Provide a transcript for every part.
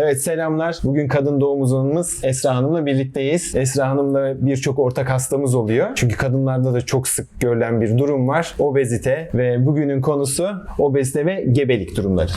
Evet selamlar. Bugün kadın doğum uzmanımız Esra Hanım'la birlikteyiz. Esra Hanım'la birçok ortak hastamız oluyor. Çünkü kadınlarda da çok sık görülen bir durum var. Obezite ve bugünün konusu obezite ve gebelik durumları.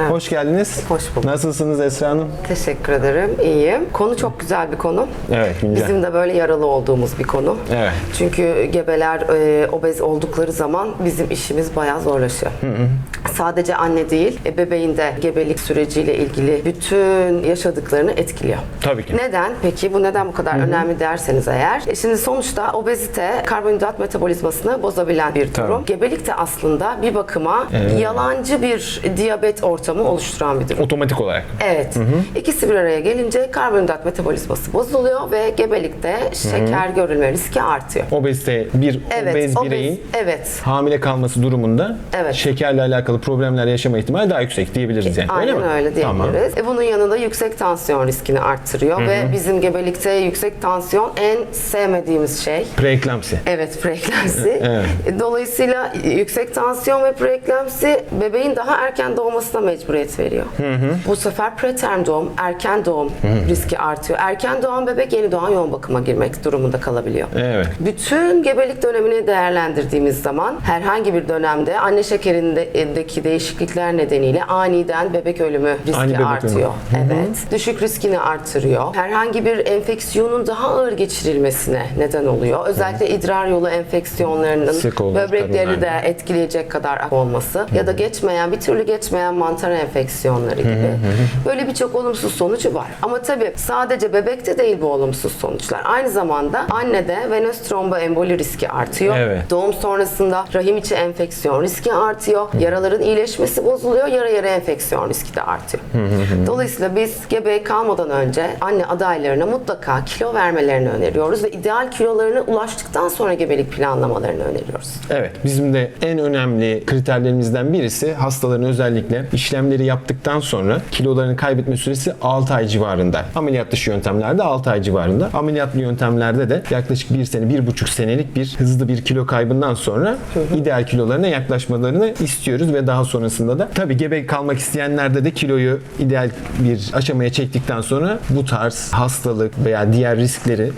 Evet. Hoş geldiniz. Hoş bulduk. Nasılsınız Esra Hanım? Teşekkür ederim. İyiyim. Konu çok güzel bir konu. Evet güzel. Bizim de böyle yaralı olduğumuz bir konu. Evet. Çünkü gebeler e, obez oldukları zaman bizim işimiz bayağı zorlaşıyor. Sadece anne değil, bebeğin de gebelik süreciyle ilgili bütün yaşadıklarını etkiliyor. Tabii ki. Neden? Peki bu neden bu kadar önemli derseniz eğer. E, şimdi sonuçta obezite karbonhidrat metabolizmasını bozabilen bir Tabii. durum. Gebelik de aslında bir bakıma yalancı bir diyabet ortamı oluşturan bir durum. Otomatik olarak. Evet. İkisi bir araya gelince karbonhidrat metabolizması bozuluyor ve gebelikte şeker görülme riski artıyor. Obezite bir Evet. obez obez- bireyin evet. hamile kalması durumunda Evet. şekerle alakalı problemler yaşama ihtimali daha yüksek diyebiliriz yani. Aynen öyle mi? öyle Tamam. diyebiliriz. E bunun yanında yüksek tansiyon riskini arttırıyor ve bizim gebelikte yüksek tansiyon en sevmediğimiz şey. Preeklamsi. Evet, preeklamsi. Evet. E, Dolayısıyla yüksek tansiyon ve preeklamsi bebeğin daha erken doğmasına mecburiyet veriyor. Bu sefer preterm doğum, erken doğum riski artıyor. Erken doğan bebek yeni doğan yoğun bakıma girmek durumunda kalabiliyor. Evet. Bütün gebelik dönemini değerlendirdiğimiz zaman herhangi bir dönemde anne şekerindeki değişiklikler nedeniyle aniden bebek ölümü riski Ani bebek artıyor. ölümü. Evet. Düşük riskini artırıyor. Herhangi bir enfeksiyonun daha ağır geçirilmesine neden oluyor. Özellikle idrar yolu enfeksiyonlarının böbrekleri de tabii. etkileyecek kadar olması ya da geçmeyen bir türlü geçmeyen mantar enfeksiyonları gibi. Böyle birçok olumsuz sonucu var. Ama tabii sadece bebekte değil bu olumsuz sonuçlar. Aynı zamanda annede venöz tromboemboli riski artıyor. Evet. Doğum sonrasında rahim içi enfeksiyon riski artıyor. Yaraların iyileşmesi bozuluyor. Yara yara enfeksiyon riski de artıyor. Dolayısıyla biz gebe kalmadan önce anne adaylarına mutlaka kilo vermelerini öneriyoruz ve ideal kilolarına ulaştıktan sonra gebelik planlamalarını öneriyoruz. Evet, bizim de en önemli kriterlerimizden birisi hastaların özellikle işlemleri yaptıktan sonra kilolarını kaybetme süresi 6 ay civarında. Ameliyat dışı yöntemlerde 6 ay civarında. Ameliyatlı yöntemlerde de yaklaşık 1 sene, 1,5 senelik bir hızlı bir kilo kaybından sonra ideal kilolarına yaklaşmalarını istiyoruz ve daha sonrasında da tabii gebe kalmak isteyenlerde de kiloyu ideal bir aşamaya çektikten sonra bu tarz hastalık veya diğer riskleri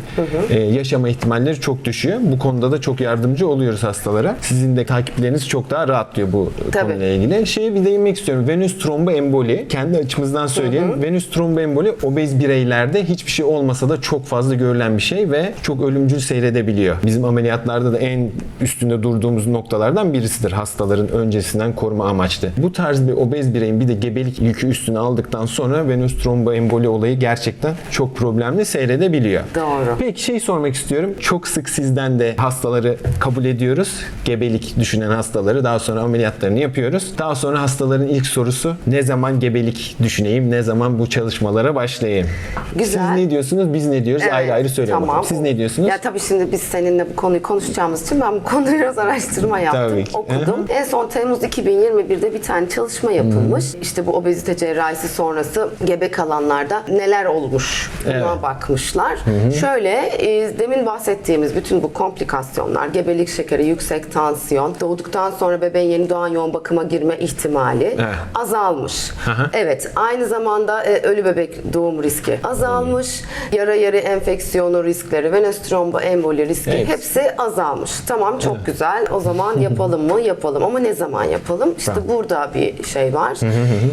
e, yaşama ihtimalleri çok düşüyor. Bu konuda da çok yardımcı oluyoruz hastalara. Sizin de takipleriniz çok daha rahatlıyor bu Tabii. konuyla ilgili. Şeye bir değinmek istiyorum. Venüs tromboemboli kendi açımızdan söyleyelim. Venüs tromboemboli obez bireylerde hiçbir şey olmasa da çok fazla görülen bir şey ve çok ölümcül seyredebiliyor. Bizim ameliyatlarda da en üstünde durduğumuz noktalardan birisidir hastaların öncesinden koruma amaçlı. Bu tarz bir obez bireyin bir de gebelik yükü üstüne aldıktan sonra venöz tromboemboli olayı gerçekten çok problemli seyredebiliyor. Doğru. Peki şey sormak istiyorum. Çok sık sizden de hastaları kabul ediyoruz. Gebelik düşünen hastaları daha sonra ameliyatlarını yapıyoruz. Daha sonra hastaların ilk sorusu ne zaman gebelik düşüneyim, ne zaman bu çalışmalara başlayayım? Güzel. Siz ne diyorsunuz, biz ne diyoruz? Evet, ayrı ayrı söyleyelim tamam. Siz ne diyorsunuz? Ya tabii şimdi biz seninle bu konuyu konuşacağımız için ben bu konuda biraz araştırma yaptım, Tabii ki. okudum. En son Temmuz 2021'de bir tane çalışma yapılmış. İşte bu obezite cerrahisi sonrası gebe kalanlarda neler olmuş buna Evet. bakmışlar. Şöyle e, demin bahsettiğimiz bütün bu komplikasyonlar, gebelik şekeri, yüksek tansiyon, doğduktan sonra bebeğin yeni doğan yoğun bakıma girme ihtimali Evet. azalmış. Aha. Evet, aynı zamanda e, ölü bebek doğum riski azalmış. Yara yarı enfeksiyonu riskleri, venöz tromboemboli riski Evet. hepsi azalmış. Tamam çok güzel. O zaman yapalım mı? Yapalım. Ama ne zaman yapalım? İşte burada bir şey var.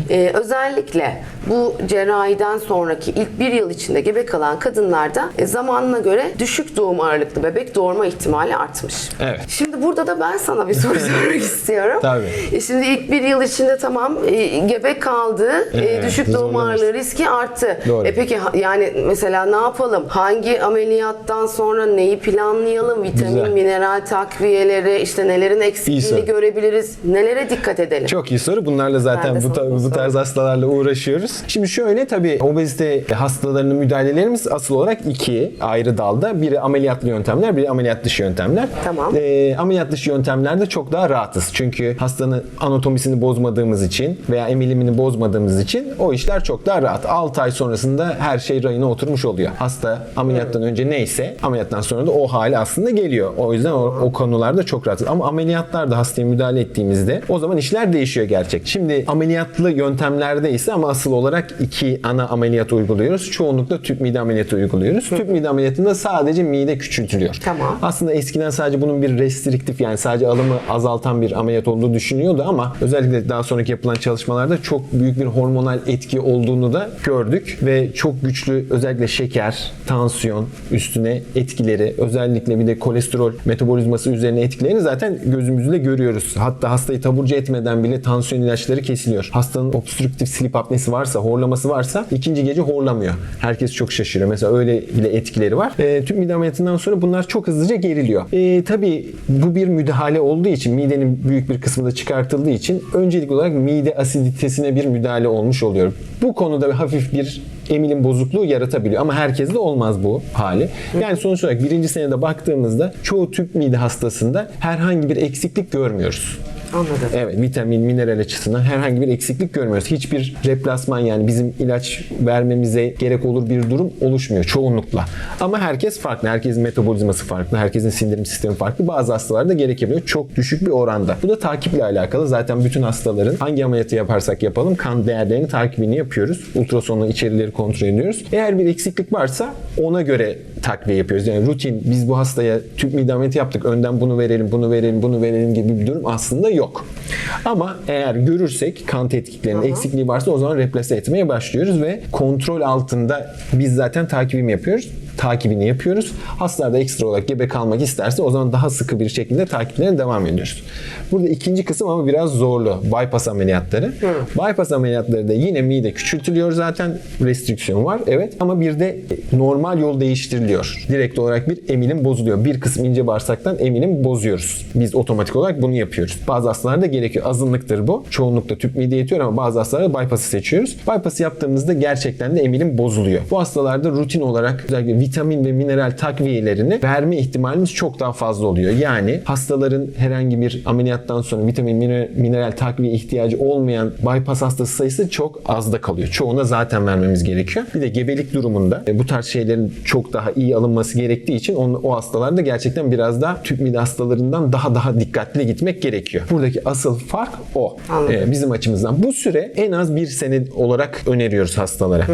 E, özellikle bu cerrahiden sonraki ilk bir yıl içinde gebe kalan kadınlarda e, zamanına göre düşük doğum ağırlıklı bebek doğurma ihtimali artmış. Evet. Şimdi burada da ben sana bir soru sormak istiyorum. Tabii. E şimdi ilk bir yıl içinde tamam e, gebe kaldı, e, Evet, düşük doğum ağırlığı riski arttı. Doğru. E peki yani mesela ne yapalım? Hangi ameliyattan sonra neyi planlayalım? Vitamin, Güzel. mineral takviyeleri, işte nelerin eksikliğini soru. görebiliriz? Nelere dikkat edelim? Çok iyi soru. Bunlarla zaten bu, ta- bu tarz hastalarla uğraşıyoruz. Şimdi şöyle tabii obezite hastalarının müdahalelerimiz asıl olarak iki ayrı dalda. Biri ameliyatlı yöntemler, biri ameliyat dışı yöntemler. Tamam. Ee, ameliyat dışı yöntemlerde çok daha rahatız. Çünkü hastanın anatomisini bozmadığımız için veya emilimini bozmadığımız için o işler çok daha rahat. 6 ay sonrasında her şey rayına oturmuş oluyor. Hasta ameliyattan önce neyse ameliyattan sonra da o hali aslında geliyor. O yüzden o, o konularda çok rahat. Ama ameliyatlarda hastaya müdahale ettiğimizde o zaman işler değişiyor gerçek. Şimdi ameliyatlı yöntemlerde ise ama asıl olarak iki ana ameliyat uyguluyoruz. Çoğunlukla tüp mide ameliyatı uyguluyoruz. Tüp mide ameliyatında sadece mide küçültülüyor. Tamam. Aslında eskiden sadece bunun bir restriktif yani sadece alımı azaltan bir ameliyat olduğu düşünüyordu ama özellikle daha sonraki yapılan çalışmalarda çok büyük bir hormonal etki olduğunu da gördük ve çok güçlü özellikle şeker, tansiyon üstüne etkileri, özellikle bir de kolesterol metabolizması üzerine etkilerini zaten gözümüzle görüyoruz. Hatta hastayı taburcu etmeden bile tansiyon ilaçları kesiliyor. Hastanın obstrüktif sleep apnesi varsa, horlaması varsa ikinci gece horlamıyor. Herkes çok şaşırıyor. Mesela öyle bile etkileri var. E, tüp mide ameliyatından sonra bunlar çok hızlıca geriliyor. E, tabii bu bir müdahale olduğu için midenin büyük bir kısmı da çıkartıldığı için öncelik olarak mide asiditesine bir müdahale olmuş oluyor. Bu konuda hafif bir emilim bozukluğu yaratabiliyor ama herkeste olmaz bu hali. Yani sonuç olarak birinci senede baktığımızda çoğu tüp mide hastasında herhangi bir eksiklik görmüyoruz. Anladım. Evet vitamin, mineral açısından herhangi bir eksiklik görmüyoruz. Hiçbir replasman yani bizim ilaç vermemize gerek olur bir durum oluşmuyor çoğunlukla. Ama herkes farklı. Herkesin metabolizması farklı. Herkesin sindirim sistemi farklı. Bazı hastalarda gerekebiliyor. Çok düşük bir oranda. Bu da takiple alakalı. Zaten bütün hastaların hangi ameliyatı yaparsak yapalım kan değerlerini takibini yapıyoruz. Ultrasonla içerileri kontrol ediyoruz. Eğer bir eksiklik varsa ona göre takviye yapıyoruz. Yani rutin biz bu hastaya tüp mide ameliyatı yaptık. Önden bunu verelim, bunu verelim, bunu verelim gibi bir durum aslında yok. Ama eğer görürsek kan tetkiklerinin eksikliği varsa o zaman replase etmeye başlıyoruz ve kontrol altında biz zaten takibimi yapıyoruz. Takibini yapıyoruz. Hastalar da ekstra olarak gebe kalmak isterse o zaman daha sıkı bir şekilde takiplerine devam ediyoruz. Burada ikinci kısım ama biraz zorlu. Bypass ameliyatları. Bypass ameliyatları da yine mide küçültülüyor zaten. Restriksiyon var evet ama bir de normal yol değiştiriliyor. Direkt olarak bir emilim bozuluyor. Bir kısım ince bağırsaktan emilim bozuyoruz. Biz otomatik olarak bunu yapıyoruz. Bazı hastalarda gerekiyor. Azınlıktır bu. Çoğunlukla tüp mide yetiyor ama bazı hastalarda bypass'ı seçiyoruz. Bypass'ı yaptığımızda gerçekten de emilim bozuluyor. Bu hastalarda rutin olarak özellikle vitamin ve mineral takviyelerini verme ihtimalimiz çok daha fazla oluyor. Yani hastaların herhangi bir ameliyattan sonra vitamin mineral, takviye ihtiyacı olmayan bypass hastası sayısı çok azda kalıyor. Çoğuna zaten vermemiz gerekiyor. Bir de gebelik durumunda e, bu tarz şeylerin çok daha iyi alınması gerektiği için on- o hastalarda gerçekten biraz daha tüp mide hastalarından daha daha dikkatli gitmek gerekiyor. Buradaki asıl fark o. Anladım. E, bizim açımızdan. Bu süre en az bir sene olarak öneriyoruz hastalara.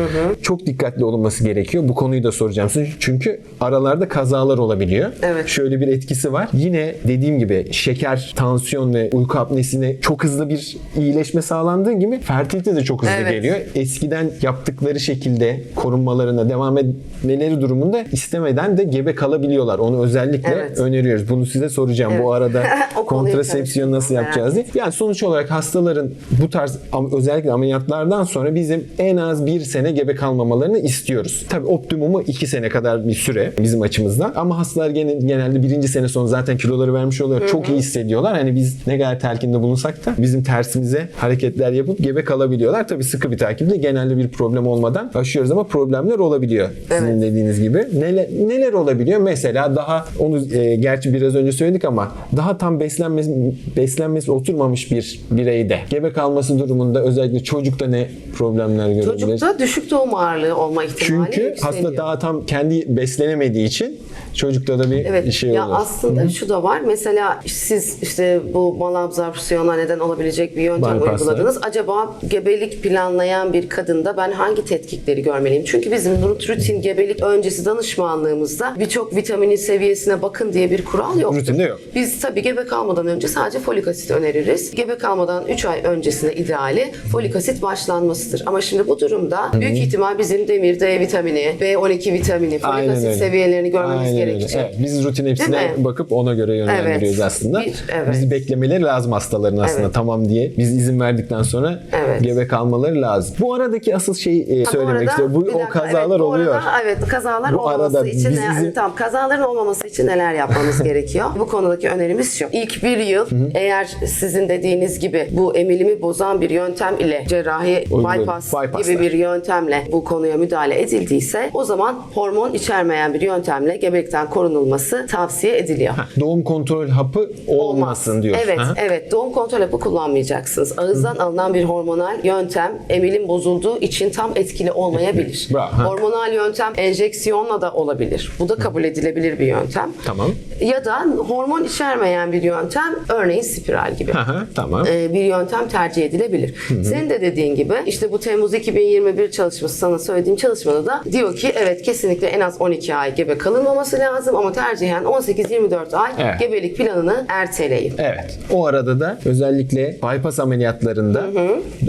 Çok dikkatli olunması gerekiyor. Bu konuyu da soracağım size. Çünkü aralarda kazalar olabiliyor. Evet. Şöyle bir etkisi var. Yine dediğim gibi şeker, tansiyon ve uyku apnesine çok hızlı bir iyileşme sağlandığı gibi fertilite de çok hızlı Evet. geliyor. Eskiden yaptıkları şekilde korunmalarına devam etmeleri durumunda istemeden de gebe kalabiliyorlar. Onu özellikle Evet. öneriyoruz. Bunu size soracağım. Bu Evet. arada O konuyu kontrasepsiyon nasıl yapacağız diye. Yani sonuç olarak hastaların bu tarz özellikle ameliyatlardan sonra bizim en az bir sene gebe kalmamalarını istiyoruz. Tabii optimumu iki sene kadar bir süre bizim açımızdan. Ama hastalar gene, genelde birinci sene sonu zaten kiloları vermiş oluyor. Çok iyi hissediyorlar. Hani biz ne kadar telkinde bulunsak da bizim tersimize hareketler yapıp gebe kalabiliyorlar. Tabii sıkı bir takiple genelde bir problem olmadan aşıyoruz ama problemler olabiliyor. Sizin Evet. dediğiniz gibi. Neler, neler olabiliyor? Mesela daha onu e, gerçi biraz önce söyledik ama daha tam beslenmesi, beslenmesi oturmamış bir bireyde gebe kalması durumunda özellikle çocukta ne problemler görebiliriz? Çocukta düşük doğum ağırlığı olma ihtimali Çünkü aslında daha tam kendi beslenemediği için çocukta da bir Evet. şey ya olur. aslında şu da var. Mesela siz işte bu malabsorpsiyona neden olabilecek bir yöntem Bypass'ı. uyguladınız. Acaba gebelik planlayan bir kadında ben hangi tetkikleri görmeliyim? Çünkü bizim rutin gebelik öncesi danışmanlığımızda birçok vitaminin seviyesine bakın diye bir kural yok. Rutinde yok. Biz tabii gebe kalmadan önce sadece folik asit öneririz. Gebe kalmadan 3 ay öncesinde ideali folik asit başlanmasıdır. Ama şimdi bu durumda büyük ihtimal bizim demir, D vitamini, B12 vitamini, folik Aynen asit öyle. seviyelerini görmemiz Aynen. Gerekecek. Evet, biz rutin hepsine bakıp ona göre yönlendiriyoruz Evet. aslında. Bir- evet. Bizi beklemeleri lazım hastaların aslında Evet. tamam diye. Biz izin verdikten sonra Evet. gebe kalmaları lazım. Bu aradaki asıl şeyi e, Bu söylemek istiyorum. Bu bir o dakika, kazalar evet, oluyor. Arada, evet kazalar Bu olmaması arada için biz yani, tamam kazaların olmaması için neler yapmamız gerekiyor? Bu konudaki önerimiz şu. İlk bir yıl eğer sizin dediğiniz gibi bu emilimi bozan bir yöntem ile cerrahi bypass Bypass'la. gibi bir yöntemle bu konuya müdahale edildiyse o zaman hormon içermeyen bir yöntemle gebelik bebekten korunulması tavsiye ediliyor. Doğum kontrol hapı olmasın diyor. Evet, Aha. evet. Doğum kontrol hapı kullanmayacaksınız. Ağızdan alınan bir hormonal yöntem emilin bozulduğu için tam etkili olmayabilir. Bravo, ha. Hormonal yöntem enjeksiyonla da olabilir. Bu da kabul edilebilir bir yöntem. Tamam. Ya da hormon içermeyen bir yöntem, örneğin spiral gibi. Aha, tamam. e, bir yöntem tercih edilebilir. Senin de dediğin gibi işte bu Temmuz 2021 çalışması sana söylediğim çalışmada da diyor ki evet kesinlikle en az 12 ay gebe kalınmaması lazım ama tercihen 18-24 ay Evet. gebelik planını erteleyin. Evet. O arada da özellikle bypass ameliyatlarında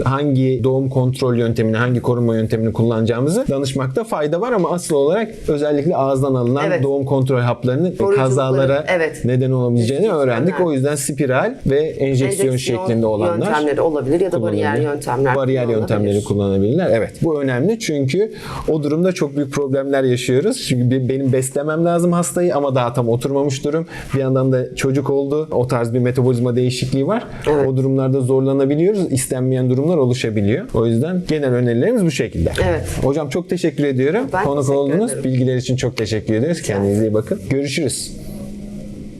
hangi doğum kontrol yöntemini, hangi korunma yöntemini kullanacağımızı danışmakta fayda var ama asıl olarak özellikle ağızdan alınan Evet. doğum kontrol haplarının kazalara evet. neden olabileceğini öğrendik. O yüzden spiral ve enjeksiyon, şeklinde olanlar yöntemleri olabilir ya da bariyer yöntemler Bariyer yöntemleri kullanabilirler. Evet. Bu önemli çünkü o durumda çok büyük problemler yaşıyoruz. Çünkü be- benim beslemem lazım hastayı ama daha tam oturmamış durum. Bir yandan da çocuk oldu. O tarz bir metabolizma değişikliği var. Evet. O durumlarda zorlanabiliyoruz. İstenmeyen durumlar oluşabiliyor. O yüzden genel önerilerimiz bu şekilde. Evet. Hocam çok teşekkür ediyorum. Ben Konuk ederim. Bilgiler için çok teşekkür ediyoruz. Kendinize iyi bakın. Görüşürüz.